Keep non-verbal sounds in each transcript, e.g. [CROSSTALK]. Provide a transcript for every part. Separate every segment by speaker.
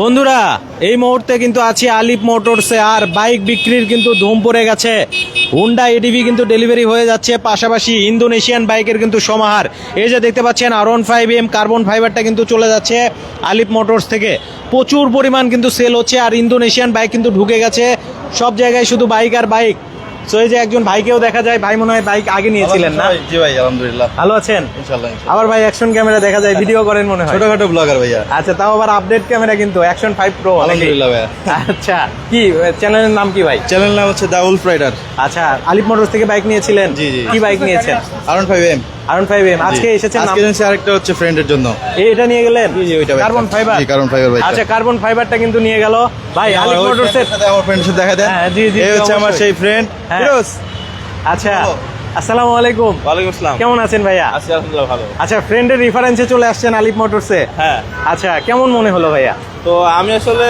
Speaker 1: বন্ধুরা, এই মুহূর্তে কিন্তু আছি আলিফ মোটরসে, আর বাইক বিক্রির কিন্তু ধুম পড়ে গেছে। হুন্ডা এডিভি কিন্তু ডেলিভারি হয়ে যাচ্ছে, পাশাপাশি ইন্দোনেশিয়ান বাইকের কিন্তু সমাহার। এই যে দেখতে পাচ্ছেন R one five M carbon ফাইবারটা কিন্তু চলে যাচ্ছে আলিফ মোটরস থেকে। প্রচুর পরিমাণ কিন্তু সেল হচ্ছে, আর ইন্দোনেশিয়ান বাইক কিন্তু ঢুকে গেছে। সব জায়গায় শুধু বাইক আর বাইক। সো এই যে একজন ভাইকেও দেখা যায় ভাই মনে হয় বাইক আগে নিয়েছিলেন না?
Speaker 2: জি ভাই আলহামদুলিল্লাহ।
Speaker 1: ভালো আছেন?
Speaker 2: ইনশাল্লাহ।
Speaker 1: আবার ভাই অ্যাকশন ক্যামেরা দেখা যায় ভিডিও করেন মনে হয়।
Speaker 2: ছোটখাটো ব্লগার ভাইয়া।
Speaker 1: আচ্ছা তাও আবার আপডেট ক্যামেরা কিন্তু অ্যাকশন ফাইভ প্রো
Speaker 2: আলহামদুলিল্লাহ ভাইয়া।
Speaker 1: আচ্ছা কি চ্যানেলের নাম কি ভাই?
Speaker 2: চ্যানেল নাম হচ্ছে দা উলফ রাইডার
Speaker 1: আচ্ছা আলিপ মোটরস থেকে বাইক নিয়েছিলেন?
Speaker 2: জি, জি।
Speaker 1: কি বাইক নিয়েছেন?
Speaker 2: R one five M
Speaker 1: R one five M আজকে এসেছেন
Speaker 2: আজকে এনেছি আরেকটা হচ্ছে ফ্রেন্ডের জন্য।
Speaker 1: এই এটা নিয়ে গেলেন?
Speaker 2: জি জি ওইটা
Speaker 1: কার্বন ফাইবার
Speaker 2: জি কার্বন ফাইবার ভাই।
Speaker 1: আচ্ছা কার্বন ফাইবারটা কিন্তু নিয়ে গেল। ভাই আলিপ মোটরস এর
Speaker 2: সাথে আমার ফ্রেন্ডের সাথে দেখা দেন।
Speaker 1: হ্যাঁ, জি, জি,
Speaker 2: এই হচ্ছে আমার সেই ফ্রেন্ড
Speaker 1: হ্যাঁ।
Speaker 2: ফিরোজ।
Speaker 1: আচ্ছা আসসালামু আলাইকুম।
Speaker 3: ওয়ালাইকুম আসসালাম।
Speaker 1: কেমন আছেন ভাইয়া?
Speaker 3: আছি আলহামদুলিল্লাহ ভালো।
Speaker 1: আচ্ছা ফ্রেন্ডের রেফারেন্সে চলে আসছেন আলিপ মোটরসে
Speaker 3: হ্যাঁ।
Speaker 1: আচ্ছা কেমন মনে হলো ভাইয়া?
Speaker 3: তো আমি আসলে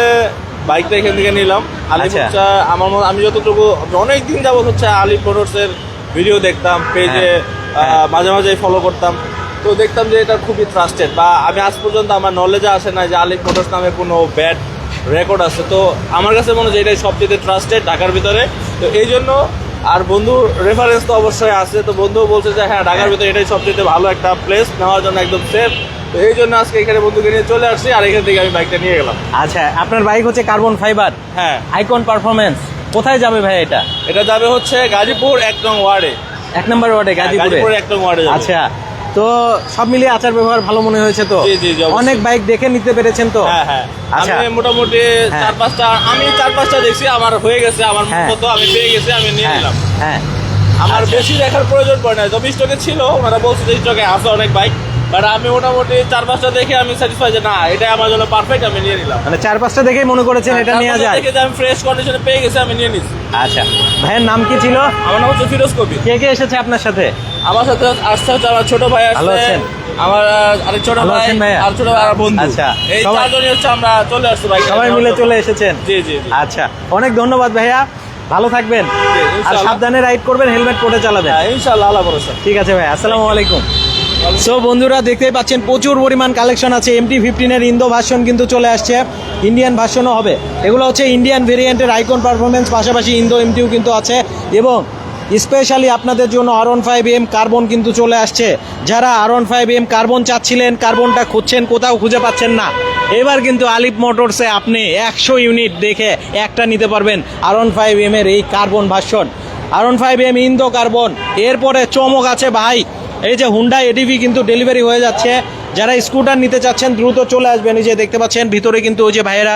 Speaker 3: বাইকটা এখান থেকে নিলাম। আলিপ
Speaker 1: আচ্ছা।
Speaker 3: আমার মনে- আমি যতটুকু অনেক দিন যাবত হচ্ছে আলিপ মোটরসের ভিডিও দেখতাম পেজে
Speaker 1: হ্যাঁ।
Speaker 3: মাঝে মাঝে ফলো করতাম। তো দেখতাম যে এটা খুবই ট্রাস্টেড বা আমি আজ পর্যন্ত আমার নলেজে আসে না যে আলিপ মোটরস নামে কোনো ব্যাড রেকর্ড আছে। তো আমার কাছে মনে হয় যে এটাই সবচেয়ে ট্রাস্টেড ঢাকার ভিতরে। তো এই জন্য আর বন্ধুর রেফারেন্স তো অবশ্যই আছে। তো বন্ধু বলছে যে হ্যাঁ ঢাকার ভিতরে এটাই সবচেয়ে ভালো একটা প্লেস নেওয়ার জন্য একদম সেফ তো এই জন্য আজকে এখানে বন্ধুকে নিয়ে চলে আসছি আর এখান থেকে আমি বাইকটা নিয়ে গেলাম।
Speaker 1: আচ্ছা আপনার বাইক হচ্ছে কার্বন ফাইবার
Speaker 3: হ্যাঁ।
Speaker 1: আইকন পারফরমেন্স কোথায় যাবে ভাই এটা?
Speaker 3: এটা যাবে হচ্ছে গাজীপুর এক নং ওয়ার্ডে।
Speaker 1: এক নম্বর ওয়ার্ডে গাজীপুরে?
Speaker 3: গাজীপুর এক নং ওয়ার্ডে
Speaker 1: আচ্ছা তো সব মিলিয়ে আচার ব্যবহার ভালো মনে হয়েছে তো। অনেক বাইক দেখে নিতে পেরেছেন তো?
Speaker 3: হ্যাঁ হ্যাঁ।
Speaker 1: আচ্ছা।
Speaker 3: আমি মোটামুটি
Speaker 1: হ্যাঁ।
Speaker 3: চার পাঁচটা আমি চার পাঁচটা দেখছি আমার হয়ে গেছে আমার
Speaker 1: হ্যাঁ।
Speaker 3: মতো আমি পেয়ে গেছি আমি নিয়ে
Speaker 1: হ্যাঁ
Speaker 3: নিলাম।
Speaker 1: হ্যাঁ।
Speaker 3: আমার
Speaker 1: আচ্ছা।
Speaker 3: বেশি দেখার প্রয়োজন পড়ে না তবে স্টকে ছিল ওনারা বলছে যে স্টকে আছে অনেক বাইক। বাট আমি মোটামুটি চার পাঁচটা দেখে আমি স্যাটিসফাই যে না এটা আমার জন্য পারফেক্ট আমি নিয়ে নিলাম।
Speaker 1: মানে চার পাঁচটা দেখেই মনে করেছেন এটা
Speaker 3: চার
Speaker 1: নেওয়া যায়?
Speaker 3: দেখে যে আমি ফ্রেশ কন্ডিশনে পেয়ে গেছি আমি নিয়ে নিছি।
Speaker 1: আচ্ছা ভাইয়ের নাম কি ছিল?
Speaker 3: আমার নাম হচ্ছে ফিরোজ কবির
Speaker 1: কে কে এসেছে আপনার সাথে?
Speaker 3: আমার সাথে আসতে হচ্ছে আমার ছোট ভাই আসছে আমার আরেক ছোট ভাই আর ছোট ভাই আর বন্ধু।
Speaker 1: আচ্ছা,
Speaker 3: এই চারজনই হচ্ছে আমরা চলে আসছি ভাই।
Speaker 1: সবাই মিলে চলে এসেছেন?
Speaker 3: জি জি জি।
Speaker 1: আচ্ছা অনেক ধন্যবাদ ভাইয়া। ভালো থাকবেন। আর সাবধানে রাইড করবেন হেলমেট পরে চালাবেন।
Speaker 3: হ্যাঁ ইনশাআল্লাহ আল্লাহ ভরসা।
Speaker 1: ঠিক আছে ভাই আসসালামু আলাইকুম। সো বন্ধুরা, দেখতেই পাচ্ছেন, প্রচুর পরিমাণ কালেকশন আছে। এমটি ফিফটিনের ইন্দো ভার্সন কিন্তু চলে আসছে। ইন্ডিয়ান ভার্সনও হবে। এগুলো হচ্ছে ইন্ডিয়ান ভেরিয়েন্টের আইকন পারফরমেন্স পাশাপাশি ইন্দো এমটিও কিন্তু আছে। এবং স্পেশালি আপনাদের জন্য R one five M carbon কিন্তু চলে আসছে। যারা R one five M carbon চাচ্ছিলেন কার্বনটা খুঁজছেন, কোথাও খুঁজে পাচ্ছেন না। এবার কিন্তু আলিপ মোটরসে আপনি একশো ইউনিট দেখে একটা নিতে পারবেন আর ওয়ান ফাইভ এম এর এই carbon version R one five M Indo carbon এরপরে চমক আছে ভাই। এই যে হুন্ডা এডিভি কিন্তু ডেলিভারি হয়ে যাচ্ছে। যারা স্কুটার নিতে চাচ্ছেন, দ্রুত চলে আসবেন। এই যে দেখতে পাচ্ছেন, ভিতরে কিন্তু ওই যে ভাইয়েরা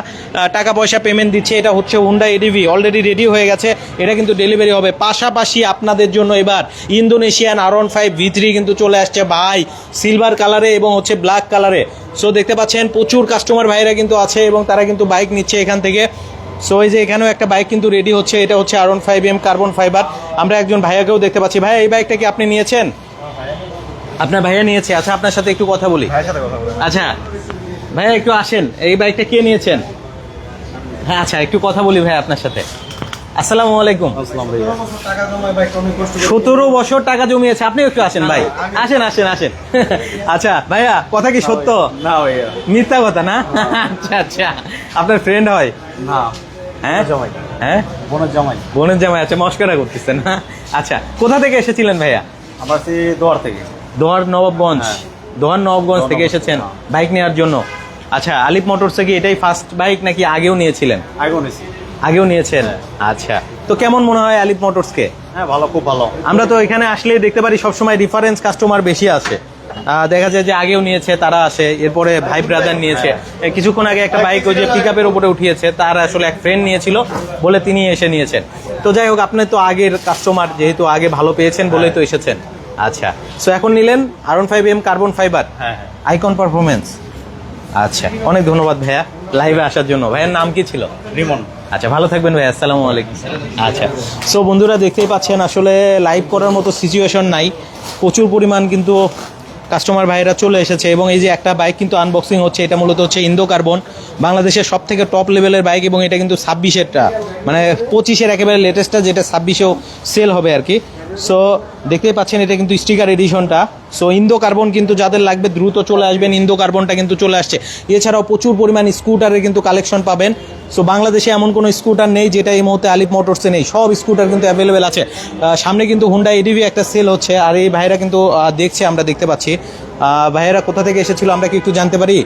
Speaker 1: টাকা পয়সা পেমেন্ট দিচ্ছে। এটা হচ্ছে হুন্ডা এডিভি অলরেডি রেডি হয়ে গেছে। এটা কিন্তু ডেলিভারি হবে। পাশাপাশি আপনাদের জন্য এবার Indonesian R one five V three কিন্তু চলে আসছে ভাই সিলভার কালারে এবং হচ্ছে ব্ল্যাক কালারে সো দেখতে পাচ্ছেন, প্রচুর কাস্টমার ভাইরা কিন্তু আছে এবং তারা কিন্তু বাইক নিচ্ছে এখান থেকে। সো এই যে এখানেও একটা বাইক কিন্তু রেডি হচ্ছে। এটা হচ্ছে R one five M carbon fibre আমরা একজন ভাইয়াকেও দেখতে পাচ্ছি। ভাইয়া, এই বাইকটা কি আপনি নিয়েছেন? আপনার ভাইয়া নিয়েছে। আচ্ছা আপনার সাথে একটু কথা বলি। আচ্ছা ভাইয়া একটু আসেন। এই বাইকটা কে নিয়েছেন? হ্যাঁ আচ্ছা একটু কথা বলি ভাই আপনার সাথে। আসসালামু আলাইকুম। সতেরো বছর টাকা জমিয়েছে। আপনি একটু আসেন ভাই। আসেন আসেন আসেন। আচ্ছা ভাইয়া কথা কি সত্য?
Speaker 2: না ভাইয়া।
Speaker 1: মিথ্যা কথা না? আচ্ছা আচ্ছা। আপনার ফ্রেন্ড হয়?
Speaker 2: না।
Speaker 1: হ্যাঁ?
Speaker 2: জামাই।
Speaker 1: হ্যাঁ?
Speaker 2: বোনের জামাই।
Speaker 1: বোনের জামাই আছে মস্করা করতেছেন আচ্ছা কোথা থেকে এসেছিলেন ভাইয়া?
Speaker 2: আমরা সে দোয়ার থেকে।
Speaker 1: দোহার নবাবগঞ্জ।
Speaker 2: হ্যাঁ।
Speaker 1: দোহার নবাবগঞ্জ থেকে এসেছেন
Speaker 2: হ্যাঁ।
Speaker 1: বাইক নেওয়ার জন্য। আচ্ছা আলিপ মোটরস থেকে এটাই ফার্স্ট বাইক নাকি আগেও নিয়েছিলেন?
Speaker 2: আগে নিয়েছি।
Speaker 1: আগেও নিয়েছেন?
Speaker 2: হ্যাঁ।
Speaker 1: আচ্ছা। তো কেমন মনে হয় আলিপ মোটরসকে?
Speaker 2: হ্যাঁ ভালো খুব ভালো।
Speaker 1: আমরা তো এখানে আসলেই দেখতে পারি সবসময় রিফারেন্স কাস্টমার বেশি আছে। দেখা যায় যে আগেও নিয়েছে তারা আসে। এরপরে ভাই ব্রাদার নিয়েছে। কিছুক্ষণ আগে একটা বাইক ওই যে পিক আপের উপরে উঠিয়েছে তার আসলে এক ফ্রেন্ড নিয়েছিল বলে তিনি এসে নিয়েছেন। তো যাই হোক আপনি তো আগের কাস্টমার যেহেতু আগে ভালো পেয়েছেন বলেই তো এসেছেন। আচ্ছা। সো এখন নিলেন R one five M carbon fibre
Speaker 2: হ্যাঁ।
Speaker 1: আইকন পারফরমেন্স আচ্ছা অনেক ধন্যবাদ ভাইয়া। লাইভে আসার জন্য। ভাইয়ের নাম কি ছিল?
Speaker 2: রিমন।
Speaker 1: আচ্ছা ভালো থাকবেন ভাই আসসালামু আলাইকুম। আচ্ছা। সো বন্ধুরা দেখতেই পাচ্ছেন আসলে লাইভ করার মতো সিচুয়েশন নাই। প্রচুর পরিমাণ কিন্তু কাস্টমার ভাইরা চলে এসেছে এবং এই যে একটা বাইক কিন্তু আনবক্সিং হচ্ছে এটা মূলত হচ্ছে ইন্দো কার্বন বাংলাদেশের সব থেকে টপ লেভেলের বাইক এবং এটা কিন্তু ছাব্বিশেরটা। মানে পঁচিশের একেবারে লেটেস্টটা যেটা ছাব্বিশেও সেল হবে আর কি। সো দেখতেই পাচ্ছেন এটা কিন্তু স্টিকার এডিশনটা সো ইন্দো কার্বন কিন্তু যাদের লাগবে দ্রুত চলে আসবেন ইন্দো কার্বনটা কিন্তু চলে আসছে। এছাড়াও প্রচুর পরিমাণ স্কুটারের কিন্তু কালেকশন পাবেন। সো বাংলাদেশে এমন কোনো স্কুটার নেই যেটা এই মুহূর্তে আলিপ মোটরসে নেই। সব স্কুটার কিন্তু অ্যাভেলেবেল আছে। সামনে কিন্তু হুন্ডা এডিভি একটা সেল হচ্ছে আর এই ভাইরা কিন্তু দেখছে আমরা দেখতে পাচ্ছি। ভাইয়েরা কোথা থেকে এসেছিল আমরা কি একটু জানতে পারি?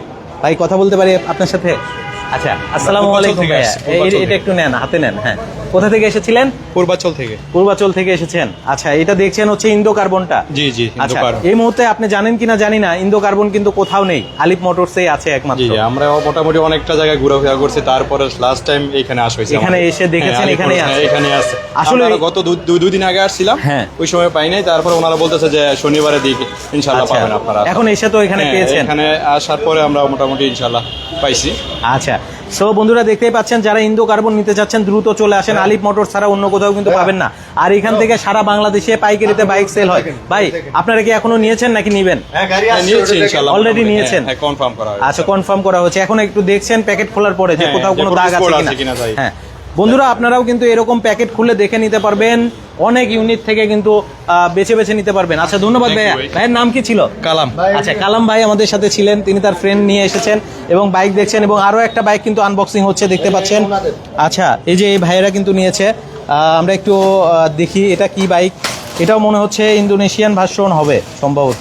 Speaker 1: ভাই কথা বলতে পারি আপনার সাথে? আচ্ছা আসসালামু আলাইকুম
Speaker 4: থেকে
Speaker 1: ভাইয়া। এটা একটু নেন হাতে নেন হ্যাঁ। কোথা থেকে এসেছিলেন?
Speaker 4: পূর্বাচল থেকে।
Speaker 1: পূর্বাচল থেকে এসেছেন। আচ্ছা এটা দেখছেন হচ্ছে ইন্দো কার্বনটা?
Speaker 4: জি, জি,
Speaker 1: আচ্ছা এই মুহূর্তে আপনি জানেন কিনা জানি না ইন্দো কার্বন কিন্তু কোথাও নেই আলিপ মোটরসেই আছে একমাত্র।
Speaker 4: জি আমরা মোটামুটি অনেকটা জায়গায় ঘোরাফেরা করছি তারপরে লাস্ট টাইম এখানে আসা হয়েছে
Speaker 1: এখানে এসে দেখেছেন,
Speaker 4: হ্যাঁ, আলিপুর,
Speaker 1: আছে।
Speaker 4: হ্যাঁ, এখানে আছে।
Speaker 1: আসলে-
Speaker 4: গত দু- দু- দুই দিন আগে আসছিলাম
Speaker 1: হ্যাঁ।
Speaker 4: ওই সময় পাই নাই তারপরে ওনারা বলতেছে যে শনিবারের দিকে ইনশাল্লাহ
Speaker 1: আচ্ছা,
Speaker 4: পাবেন আপনারা।
Speaker 1: এখন এসে তো এখানে
Speaker 4: হ্যাঁ,
Speaker 1: পেয়েছেন।
Speaker 4: এখানে আসার পরে আমরা মোটামুটি ইনশাআল্লাহ পাইছি।
Speaker 1: আচ্ছা সো বন্ধুরা দেখতেই পাচ্ছেন যারা ইন্দো কার্বন নিতে চাচ্ছেন দ্রুত চলে আসেন। আলিফ মোটর ছাড়া অন্য কোথাও কিন্তু পাবেন না। আর এখান থেকে সারা বাংলাদেশে পাইকারিতে বাইক সেল হয়। ভাই আপনারা কি এখনও নিয়েছেন নাকি নিবেন?
Speaker 2: হ্যাঁ গাড়ি
Speaker 4: হ্যাঁ,
Speaker 1: নিয়েছেন?
Speaker 4: হ্যাঁ কনফার্ম করা হয়েছে।
Speaker 1: আচ্ছা কনফার্ম করা হচ্ছে এখন একটু দেখছেন প্যাকেট খোলার পরে যে
Speaker 4: হ্যাঁ,
Speaker 1: কোথাও কোনো দাগ আছে কিনা। হ্যাঁ। বন্ধুরা আপনারাও কিন্তু এরকম প্যাকেট খুলে দেখে নিতে পারবেন। অনেক ইউনিট থেকে কিন্তু বেছে বেছে নিতে পারবেন। আচ্ছা ধন্যবাদ ভাইয়া। ভাইয়ের নাম কি ছিল?
Speaker 4: কালাম।
Speaker 1: আচ্ছা কালাম ভাই আমাদের সাথে ছিলেন। তিনি তার ফ্রেন্ড নিয়ে এসেছেন এবং বাইক দেখছেন এবং আরও একটা বাইক কিন্তু আনবক্সিং হচ্ছে দেখতে পাচ্ছেন। আচ্ছা এই যে এই ভাইয়েরা কিন্তু নিয়েছে। আমরা একটু দেখি এটা কি বাইক এটাও মনে হচ্ছে ইন্দোনেশিয়ান ভার্সন হবে সম্ভবত।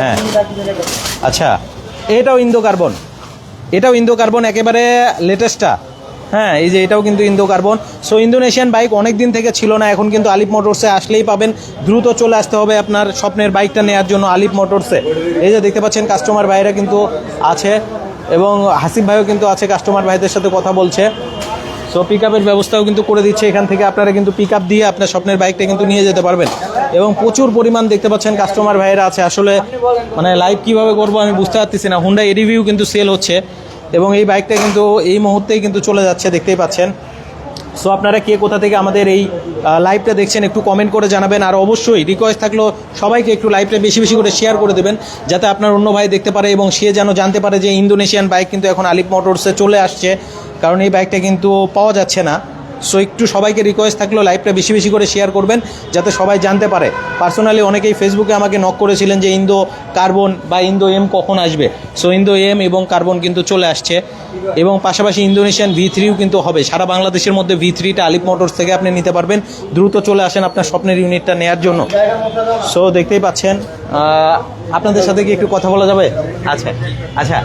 Speaker 1: হ্যাঁ। আচ্ছা এটাও ইন্দো কার্বন এটাও ইন্দো কার্বন একেবারে লেটেস্টটা হ্যাঁ এই যে এটাও কিন্তু Indo carbon so Indonesian bike অনেক দিন থেকে ছিল না, এখন কিন্তু আলিপ মোটরসে আসলেই পাবেন। দ্রুত চলে আসতে হবে আপনার স্বপ্নের বাইকটা নেওয়ার জন্য আলিপ মোটরসে। এই যে দেখতে পাচ্ছেন কাস্টমার ভাইরা কিন্তু আছে এবং হাসিফ ভাইও কিন্তু আছে কাস্টমার ভাইদের সাথে কথা বলছে। সো পিক আপের ব্যবস্থাও কিন্তু করে দিচ্ছে। এখান থেকে আপনারা কিন্তু পিক আপ দিয়ে আপনার স্বপ্নের বাইকটা কিন্তু নিয়ে যেতে পারবেন। এবং প্রচুর পরিমাণ দেখতে পাচ্ছেন কাস্টমার ভাইয়েরা আছে। আসলে মানে লাইভ কীভাবে করব আমি বুঝতে পারতেছি না। হুন্ডা এডিভিউ কিন্তু সেল হচ্ছে। এবং এই বাইকটা কিন্তু এই মুহূর্তেই কিন্তু চলে যাচ্ছে, দেখতেই পাচ্ছেন। সো আপনারা কে কোথা থেকে আমাদের এই লাইভটা দেখছেন একটু কমেন্ট করে জানাবেন। আর অবশ্যই রিকোয়েস্ট থাকল সবাইকে একটু লাইভটা বেশি বেশি করে শেয়ার করে দেবেন, যাতে আপনার অন্য ভাই দেখতে পারে এবং সে যেন জানতে পারে যে ইন্দোনেশিয়ান বাইক কিন্তু এখন আলিপ মোটরসে চলে আসছে। কারণ এই বাইকটা কিন্তু পাওয়া যাচ্ছে না। সো একটু সবাইকে রিকোয়েস্ট থাকল লাইভটা বেশি বেশি করে শেয়ার করবেন, যাতে সবাই জানতে পারে। পার্সোনালি অনেকেই ফেসবুকে আমাকে নক করেছিলেন যে ইন্দো কার্বন বা ইন্দো এম কখন আসবে। সো ইন্দো এম এবং কার্বন কিন্তু চলে আসছে। এবং পাশাপাশি ইন্দোনেশিয়ান ভি থ্রিও কিন্তু হবে। সারা বাংলাদেশের মধ্যে ভি থ্রিটা আলিপ মোটরস থেকে আপনি নিতে পারবেন। দ্রুত চলে আসেন আপনার স্বপ্নের ইউনিটটা নেয়ার জন্য। সো দেখতেই পাচ্ছেন আপনাদের সাথে কি একটু কথা বলা যাবে? আচ্ছা আচ্ছা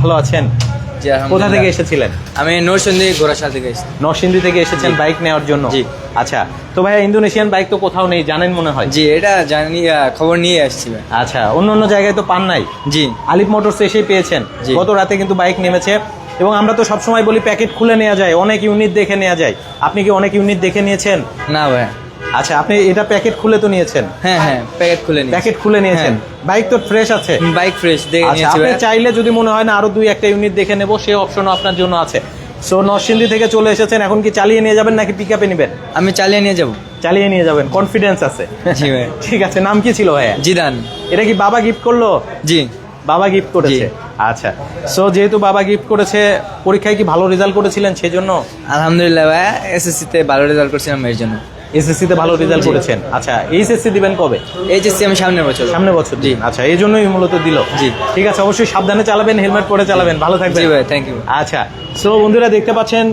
Speaker 1: ভালো আছেন? কোথা থেকে এসেছিলেন?
Speaker 5: আমি নরসিংদী ঘোড়াশাল থেকে এসেছি।
Speaker 1: নরসিংদী থেকে এসেছেন বাইক নেওয়ার জন্য?
Speaker 5: জি।
Speaker 1: আচ্ছা তো ভাইয়া ইন্দোনেশিয়ান বাইক তো কোথাও নেই জানেন মনে হয়?
Speaker 5: জি এটা জানি খবর নিয়ে আসছি
Speaker 1: আচ্ছা অন্য অন্য জায়গায় তো পান নাই?
Speaker 5: জি।
Speaker 1: আলিপ মোটরস এসেই পেয়েছেন।
Speaker 5: জি।
Speaker 1: গত রাতে কিন্তু বাইক নেমেছে। এবং আমরা তো সবসময় বলি প্যাকেট খুলে নেওয়া যায় অনেক ইউনিট দেখে নেওয়া যায়। আপনি কি অনেক ইউনিট দেখে নিয়েছেন?
Speaker 5: না ভাই।
Speaker 1: আচ্ছা আপনি এটা প্যাকেট খুলে তো নিয়েছেন।
Speaker 5: হ্যাঁ হ্যাঁ প্যাকেট খুলে নিই
Speaker 1: প্যাকেট খুলে নিয়েছেন। বাইক তো ফ্রেশ আছে।
Speaker 5: বাইক ফ্রেশ দেখে
Speaker 1: আচ্ছা
Speaker 5: নিয়েছি
Speaker 1: আপনি চাইলে যদি মনে হয় না আরও দুই একটা ইউনিট দেখে নেব সেই অপশনও আপনার জন্য আছে। সো নরসিংদী থেকে চলে এসেছেন এখন কি চালিয়ে নিয়ে যাবেন নাকি পিক আপে নেবেন?
Speaker 5: আমি চালিয়ে নিয়ে যাব।
Speaker 1: চালিয়ে নিয়ে যাবেন কনফিডেন্স আছে।
Speaker 5: জি ভাই [LAUGHS]
Speaker 1: ঠিক আছে নাম কি ছিল ভাইয়া?
Speaker 5: জিদান।
Speaker 1: এটা কি বাবা গিফট করল?
Speaker 5: জি।
Speaker 1: বাবা গিফট করেছে। আচ্ছা সো যেহেতু বাবা গিফট করেছে পরীক্ষায় কি ভালো রেজাল্ট করেছিলেন সেজন্য?
Speaker 5: আলহামদুলিল্লাহ ভাই এসএসসি তে ভালো রেজাল্ট করেছিলাম এর জন্য।
Speaker 1: এসএসসি তে ভালো রেজাল্ট করেছেন। আচ্ছা এইচএসসি দিবেন কবে?
Speaker 5: এইচএসসি আমি সামনের বছর
Speaker 1: সামনে বছর জি। আচ্ছা এই জন্যই মূলত দিল।
Speaker 5: জি।
Speaker 1: ঠিক আছে অবশ্যই সাবধানে চালাবেন হেলমেট পরে চালাবেন। ভালো থাকবেন।
Speaker 5: জি ভাই থ্যাংক ইউ
Speaker 1: আচ্ছা সো বন্ধুরা দেখতে পাচ্ছেন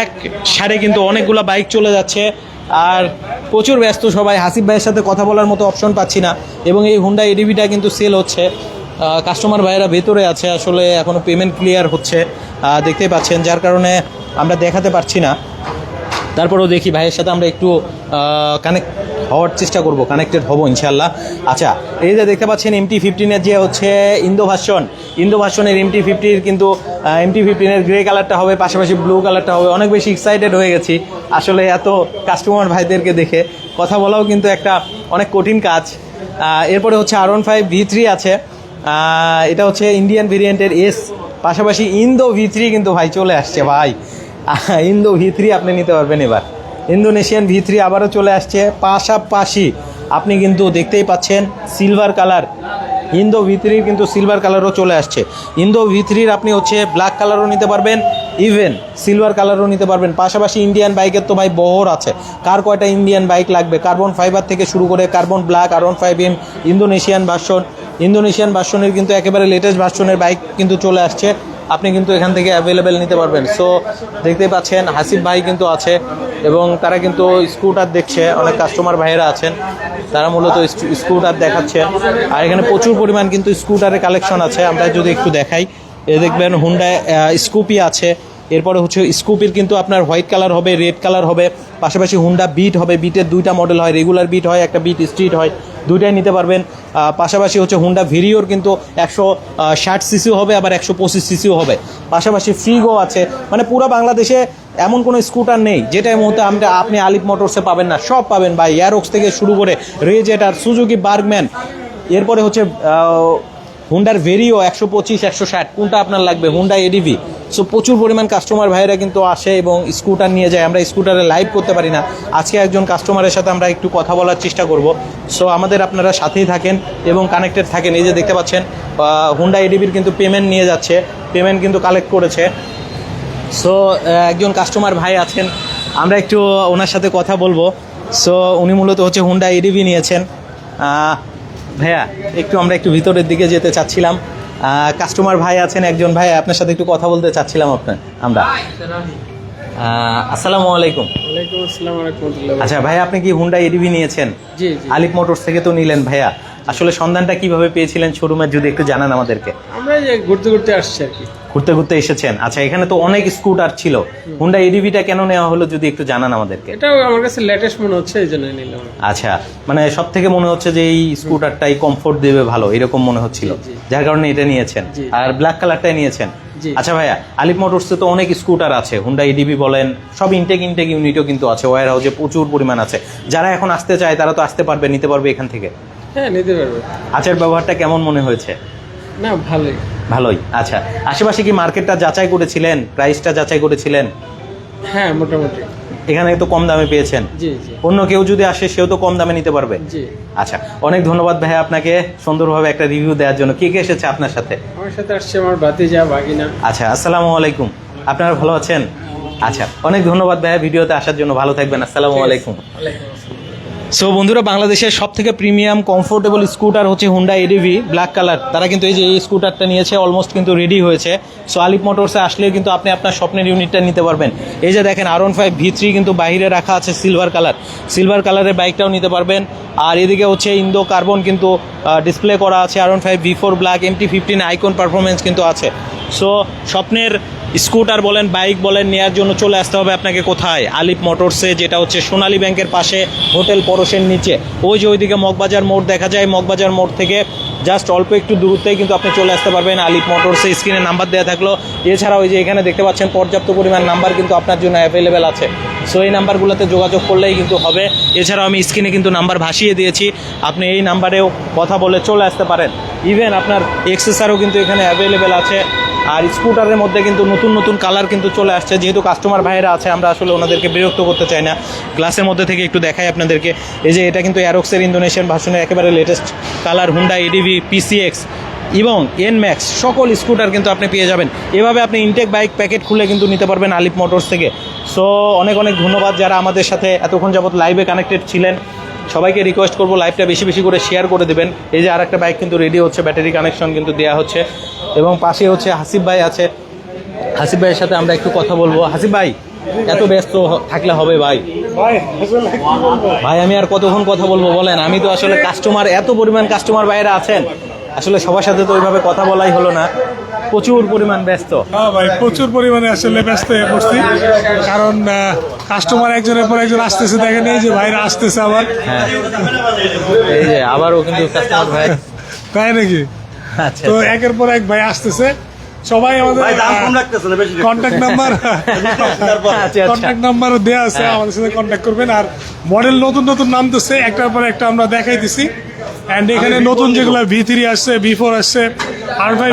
Speaker 1: এক সারে কিন্তু অনেকগুলো বাইক চলে যাচ্ছে। আর প্রচুর ব্যস্ত সবাই। হাসিফ ভাইয়ের সাথে কথা বলার মতো অপশন পাচ্ছি না। এবং এই হুন্ডা এডিভিটা কিন্তু সেল হচ্ছে। কাস্টমার ভাইয়েরা ভেতরে আছে। আসলে এখনও পেমেন্ট ক্লিয়ার হচ্ছে। দেখতেই পাচ্ছেন যার কারণে আমরা দেখাতে পারছি না। তারপরেও দেখি ভাইয়ের সাথে আমরা একটু কানেক্ট হওয়ার চেষ্টা করব কানেক্টেড হব ইনশাল্লাহ আচ্ছা এই যে দেখতে পাচ্ছেন এমটি ফিফটিনের যে হচ্ছে ইন্দো ভার্সন ইন্দো ভার্সনের এমটি ফিফটির কিন্তু এমটি ফিফটিনের গ্রে কালারটা হবে, পাশাপাশি ব্লু কালারটা হবে। অনেক বেশি এক্সাইটেড হয়ে গেছি। আসলে এত কাস্টমার ভাইদেরকে দেখে কথা বলাও কিন্তু একটা অনেক কঠিন কাজ। এরপরে হচ্ছে R one five V three আছে এটা হচ্ছে ইন্ডিয়ান ভেরিয়েন্টের এস পাশাপাশি ইন্দো ভি থ্রি কিন্তু ভাই চলে আসছে, ভাই। ইন্দো ভি থ্রি আপনি নিতে পারবেন এবার। ইন্দোনেশিয়ান ভি থ্রি আবারও চলে আসছে। পাশাপাশি আপনি কিন্তু দেখতেই পাচ্ছেন সিলভার কালার। ইন্দো ভি থ্রির কিন্তু সিলভার কালারও চলে আসছে। ইন্দো ভি থ্রির আপনি হচ্ছে ব্ল্যাক কালারও নিতে পারবেন। ইভেন সিলভার কালারও নিতে পারবেন। পাশাপাশি ইন্ডিয়ান বাইকের তো ভাই বহর আছে। কার কয়টা ইন্ডিয়ান বাইক লাগবে? কার্বন ফাইবার থেকে শুরু করে carbon black R one five M Indonesian version. Indonesian ভার্সনের কিন্তু একেবারে লেটেস্ট ভার্সনের বাইক কিন্তু চলে আসছে। আপনি কিন্তু এখান থেকে অ্যাভেলেবেল নিতে পারবেন। সো দেখতেই পাচ্ছেন, হাসিফ ভাই কিন্তু আছে এবং তারা কিন্তু স্কুটার দেখছে, অনেক কাস্টমার ভাইয়েরা আছেন। তারা মূলত স্কু- স্কুটার দেখাচ্ছে। আর এখানে প্রচুর পরিমাণ কিন্তু স্কুটারের কালেকশন আছে। আমরা যদি একটু দেখাই, এ দেখবেন হুন্ডা স্কুপি আছে। এরপরে হচ্ছে স্কুপির কিন্তু আপনার হোয়াইট কালার হবে রেড কালার হবে। পাশাপাশি হুন্ডা বিট হবে। বিটের দুইটা মডেল হয় রেগুলার বিট হয়, একটা বিট স্ট্রিট হয়। দুইটাই নিতে পারবেন। পাশাপাশি হচ্ছে হুন্ডা ভিরিওর কিন্তু একশো ষাট সিসিও হবে, আবার একশো পঁচিশ সিসিও হবে। পাশাপাশি ফ্রিগো আছে। মানে পুরো বাংলাদেশে এমন কোনো স্কুটার নেই যেটা এই মুহূর্তে আমরা আপনি আলিপ মোটরসে পাবেন না। সব পাবেন বা এয়ারক্স থেকে শুরু করে রেজেটার সুজুকি বার্গম্যান এরপরে হচ্ছে হুন্ডার ভেরিও একশো পঁচিশ, একশো ষাট, কোনটা আপনার লাগবে? হুন্ডা এডিভি সো প্রচুর পরিমাণ কাস্টমার ভাইরা কিন্তু আসে এবং স্কুটার নিয়ে যায়। আমরা স্কুটারে লাইভ করতে পারি না। আজকে একজন কাস্টমারের সাথে আমরা একটু কথা বলার চেষ্টা করব। সো আমাদের আপনারা সাথেই থাকেন এবং কানেক্টেড থাকেন। এই যে দেখতে পাচ্ছেন হুন্ডা এডিভির কিন্তু পেমেন্ট নিয়ে যাচ্ছে। পেমেন্ট কিন্তু কালেক্ট করেছে। সো একজন কাস্টমার ভাই আছেন। আমরা একটু ওনার সাথে কথা বলব। সো উনি মূলত হচ্ছে হুন্ডা এডিভি নিয়েছেন। ভাইয়া একটু আমরা একটু ভিতরের দিকে যেতে চাচ্ছিলাম। কাস্টমার ভাই আছেন একজন ভাই আপনার সাথে একটু কথা বলতে চাচ্ছিলাম আপনার। আমরা। আসসালামু আলাইকুম। আচ্ছা ভাই আপনি কি হুন্ডা এডিভি নিয়েছেন? আলিপ মোটরস থেকে তো নিলেন ভাইয়া। আসলে সন্ধানটা কীভাবে পেয়েছিলেন শোরুমের যদি একটু জানান আমাদেরকে।
Speaker 6: আমরা যে ঘুরতে ঘুরতে আসছি আর কি।
Speaker 1: ঘুরতে ঘুরতে এসেছেন। আচ্ছা এখানে তো অনেক স্কুটার ছিল। হুন্ডা এডিভিটা কেন নেওয়া হলো যদি একটু জানান আমাদেরকে?
Speaker 6: এটাও আমার কাছে লেটেস্ট মনে হচ্ছে এই জন্য নিলাম
Speaker 1: আচ্ছা মানে সব থেকে মনে হচ্ছে যে এই স্কুটারটাই কমফোর্ট দেবে ভালো এরকম মনে হচ্ছিল। যার কারণে এটা নিয়েছেন। আর ব্ল্যাক কালারটাই নিয়েছেন। আচ্ছা ভাইয়া আলিপ মোটরসে তো অনেক স্কুটার আছে হুন্ডা এডিবি বলেন সব ইনটেক ইনটেক ইউনিটও কিন্তু আছে ওয়ার হাউসে প্রচুর পরিমাণ আছে। যারা এখন আসতে চায় তারা তো আসতে পারবে নিতে পারবে এখান থেকে।
Speaker 6: হ্যাঁ নিতে পারবে।
Speaker 1: আচার ব্যবহারটা কেমন মনে হয়েছে?
Speaker 6: না ভালোই।
Speaker 1: ভালোই? আচ্ছা আশেপাশে কি মার্কেটটা যাচাই করেছিলেন? প্রাইসটা যাচাই করেছিলেন?
Speaker 6: হ্যাঁ মোটামুটি।
Speaker 1: এখানে তো কম দামে পেয়েছেন।
Speaker 6: জি জি।
Speaker 1: অন্য কেউ যদি আসে সেও তো কম দামে নিতে পারবে।
Speaker 6: জি।
Speaker 1: আচ্ছা অনেক ধন্যবাদ ভাই আপনাকে সুন্দরভাবে একটা রিভিউ দেওয়ার জন্য। কে কে এসেছে আপনার সাথে?
Speaker 6: আমার সাথে আসছে আমার বাতিজা বাগিনা
Speaker 1: আচ্ছা আসসালামু আলাইকুম। আপনারা ভালো আছেন? আচ্ছা অনেক ধন্যবাদ ভাইয়া ভিডিওতে আসার জন্য। ভালো থাকবেন। আসসালামু আলাইকুম। সো বন্ধুরা, বাংলাদেশের সব থেকে প্রিমিয়াম কমফোর্টেবল স্কুটার হচ্ছে হুন্ডা এডিভি ব্ল্যাক কালার তারা কিন্তু এই যে এই স্কুটারটা নিয়েছে অলমোস্ট কিন্তু রেডি হয়েছে। সো আলিপ মোটরসে আসলে কিন্তু আপনি আপনার স্বপ্নের ইউনিটটা নিতে পারবেন। এই যে দেখেন R one five V three কিন্তু বাইরে রাখা আছে সিলভার কালার সিলভার কালারের বাইকটাও নিতে পারবেন। আর এদিকে হচ্ছে ইন্দো কার্বন কিন্তু ডিসপ্লে করা আছে। R one five V four black MT fifteen icon performance কিন্তু আছে। সো স্বপ্নের স্কুটার বলেন, বাইক বলেন নেওয়ার জন্য চলে আসতে হবে আপনাকে কোথায়? আলিপ মোটরসে, যেটা হচ্ছে সোনালী ব্যাংকের পাশে, হোটেল পরশের নিচে। ওই যে ওইদিকে মগবাজার মোড় দেখা যায়, মগবাজার মোড় থেকে জাস্ট অল্প একটু দূরত্বেই কিন্তু আপনি চলে আসতে পারবেন আলিপ মোটরসে। স্ক্রিনে নাম্বার দেওয়া থাকল। এছাড়া ওই যে এখানে দেখতে পাচ্ছেন, পর্যাপ্ত পরিমাণ নাম্বার কিন্তু আপনার জন্য অ্যাভেলেবেল আছে। সো এই নাম্বারগুলোতে যোগাযোগ করলেই কিন্তু হবে। এছাড়াও আমি স্ক্রিনে কিন্তু নাম্বার ভাসিয়ে দিয়েছি। আপনি এই নাম্বারেও কথা বলে চলে আসতে পারেন। ইভেন আপনার এক্সেসারও কিন্তু এখানে অ্যাভেলেবেল আছে। আর স্কুটারের মধ্যে কিন্তু নতুন নতুন কালার কিন্তু চলে আসছে। যেহেতু কাস্টমার ভাইয়েরা আছে, আমরা আসলে ওনাদেরকে বিরক্ত করতে চাই না। গ্লাসের মধ্যে থেকে একটু দেখাই আপনাদেরকে। এই যে এটা কিন্তু অ্যারক্সের ইন্দোনেশিয়ান ভার্সনের একেবারে latest colour Honda ADV PCX এবং এন ম্যাক্স সকল স্কুটার কিন্তু আপনি পেয়ে যাবেন। এভাবে আপনি ইনটেক বাইক প্যাকেট খুলে কিন্তু নিতে পারবেন আলিপ মোটরস থেকে। সো অনেক অনেক ধন্যবাদ যারা আমাদের সাথে এতক্ষণ যাবত লাইভে কানেক্টেড ছিলেন। সবাইকে রিকোয়েস্ট করব লাইভটা বেশি বেশি করে শেয়ার করে দেবেন। এই যে আরেকটা বাইক কিন্তু রেডি হচ্ছে ব্যাটারি কানেকশন কিন্তু দেওয়া হচ্ছে। এবং পাশে হচ্ছে হাসিফ ভাই আছে। হাসিফ ভাইয়ের সাথে আমরা একটু কথা বলব। হাসিফ ভাই এত ব্যস্ত থাকলে হবে ভাই। ভাই আমি আর কতক্ষণ কথা বলব বলেন? আমি তো আসলে কাস্টমার এত পরিমাণ কাস্টমার বাইরে আছেন। আসলে সবার সাথে তো ওইভাবে কথা বলাই হলো না। প্রচুর পরিমাণ ব্যস্ত।
Speaker 7: হ্যাঁ ভাই প্রচুর পরিমাণে আসলে ব্যস্ত হয়ে পড়ছি। কারণ কাস্টমার একজনের পর একজন আসতেছে। দেখেন এই যে ভাইরা আসতেছে আবার।
Speaker 1: হ্যাঁ। এই যে আবারও কিন্তু কাস্টমার ভাই।
Speaker 7: তাই নাকি? তো একের পর এক ভাই আসতেছে। সবাই আমাদের
Speaker 2: ভাই দাম কম রাখতেছে না বেশি
Speaker 7: কন্ট্যাক্ট নাম্বার [LAUGHS]
Speaker 1: আচ্ছা আচ্ছা।
Speaker 7: কন্ট্যাক্ট নাম্বার দেওয়া আছে
Speaker 1: হ্যাঁ।
Speaker 7: আমাদের সাথে কন্ট্যাক্ট করবেন। আর মডেল নতুন নতুন নামতেছে একটার পর একটা আমরা দেখাই দিছি অ্যান্ড এখানে নতুন যেগুলো ভি থ্রি আসছে ভি ফোর আসছে আর ভাই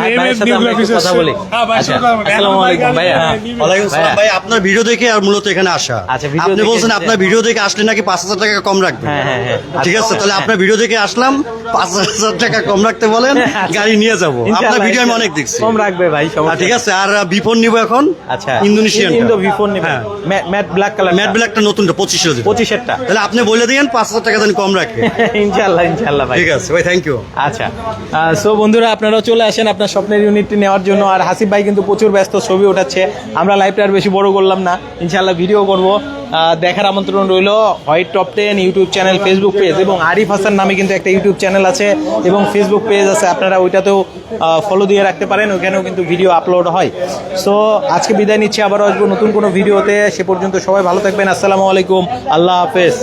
Speaker 1: কথা বলি।
Speaker 7: হ্যাঁ
Speaker 1: আচ্ছা। আসসালামু আলাইকুম ভাইয়া।
Speaker 7: হ্যাঁ,
Speaker 8: ওয়ালাইকুম। ভাই আপনার ভিডিও দেখে আর মূলত এখানে আসা।
Speaker 1: আচ্ছা, ভিডিও
Speaker 8: আপনি
Speaker 1: দেখে
Speaker 8: বলছেন আপনার ভিডিও দেখে আসলে নাকি পাঁচ হাজার টাকা কম রাখবেন?
Speaker 1: হ্যাঁ, হ্যাঁ, হ্যাঁ।
Speaker 8: ঠিক আছে তাহলে
Speaker 1: হ্যাঁ।
Speaker 8: আপনার ভিডিও দেখে আসলাম পাঁচ হাজার টাকা কম রাখতে বলেন
Speaker 1: আচ্ছা।
Speaker 8: গাড়ি নিয়ে যাব। আপনার ভিডিও আমি অনেক দেখছি।
Speaker 1: কম রাখবে ভাই সমস্যা
Speaker 8: ঠিক আছে আর বিফোন নিবো এখন
Speaker 1: আচ্ছা।
Speaker 8: ইন্দোনেশিয়ান
Speaker 1: ইন্দো
Speaker 8: হ্যাঁ।
Speaker 1: ম্যাট ব্ল্যাক কালার
Speaker 8: ম্যাট ব্ল্যাকটা নতুনটা তাহলে আপনি বলে দিয়েন পাঁচ হাজার টাকা কম রাখে।
Speaker 1: ইনশাল্লাহ ইনশাল্লাহ ভাই।
Speaker 8: ঠিক আছে ভাই থ্যাংক ইউ
Speaker 1: আচ্ছা সো বন্ধুরা আপনারাও চলে আসেন আপনার স্বপ্নের ইউনিটটি নেওয়ার জন্য। আর হাসিফ ভাই কিন্তু প্রচুর ব্যস্ত, ছবি ওঠাচ্ছে আমরা লাইভটা আর বেশি বড় করলাম না। ইনশাল্লাহ ভিডিও করব। দেখার আমন্ত্রণ রইল white top ten YouTube channel Facebook page এবং আরিফ হাসান নামে কিন্তু একটা ইউটিউব চ্যানেল আছে এবং ফেসবুক পেজ আছে। আপনারা ওইটাতেও ফলো দিয়ে রাখতে পারেন, ওইখানেও কিন্তু ভিডিও আপলোড হয়। সো আজকে বিদায় নিচ্ছি, আবারও আসব নতুন কোনো ভিডিওতে সে পর্যন্ত সবাই ভালো থাকবেন। আসসালামু আলাইকুম। আল্লাহ হাফেজ।